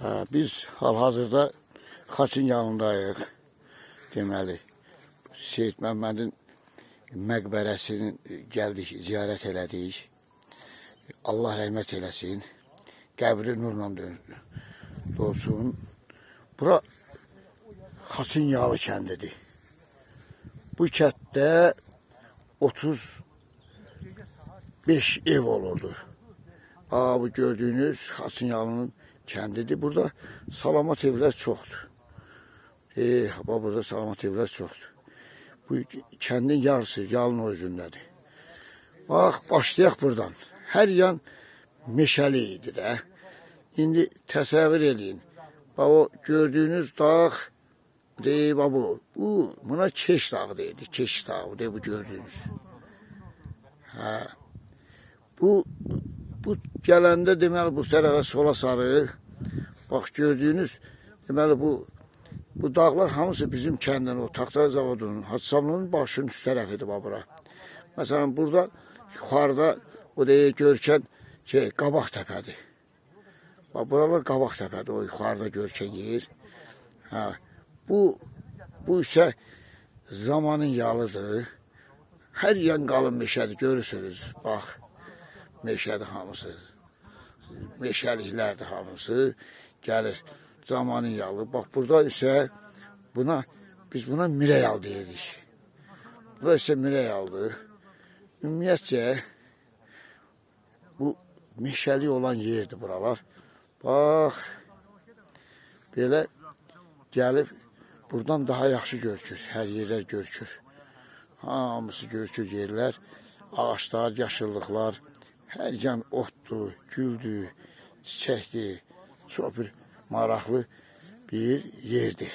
Ha, biz hal-hazırda Xaçın yanındayıq. Deməli, Seyid Məmmədin məqbərəsini gəldik, ziyarət elədik. Allah rəhmət eləsin. Qəbri nurla. Dolsun. Bura Xaçın Yalı kəndidir. Bu kənddə 35 ev olurdu. Aa, bu gördüğünüz Xaçın Yalının kendidir. Burada salamat evler çoktur. Ee, bak burada salamat evler çoktur. Bu kendin yarısı yalın özündedir. Bak başlayaq buradan. Her yan meşəli idi də. İndi təsəvvür eləyin. Bax o gördüyünüz dağ deyib bu. Bu buna Keş dağı deyildi. Keş dağı deyib bu gördüyünüz. Ha. Bu bu gələndə deməli bu tərəfə sola sarı bax gördüyünüz deməli bu bu dağlar hamısı bizim kəndin o taxta zavodunun Hacısamlının başının üst tərəfidir bax bura. Məsələn burada yuxarıda o deyə görkən şey qabaq təpədir. Bax buralar qabaq təpədir o yuxarıda görkən yer. Ha bu bu isə zamanın yalıdır. Hər yan qalın meşədir görürsünüz. Bax meşədir hamısı. Meşəliklərdir hamısı. Gəlir zamanın yalı. Bax burada isə buna biz buna mireyal deyirik. Bura isə mireyaldır. Ümumiyyətcə bu meşəli olan yerdir buralar. Bax belə gəlib buradan daha yaxşı görkür. Hər yerlər görkür. Hamısı görkür yerlər. Ağaçlar, yaşıllıqlar, hər yan otdur, güldür, çiçəkdir. Çox bir maraqlı bir yerdir.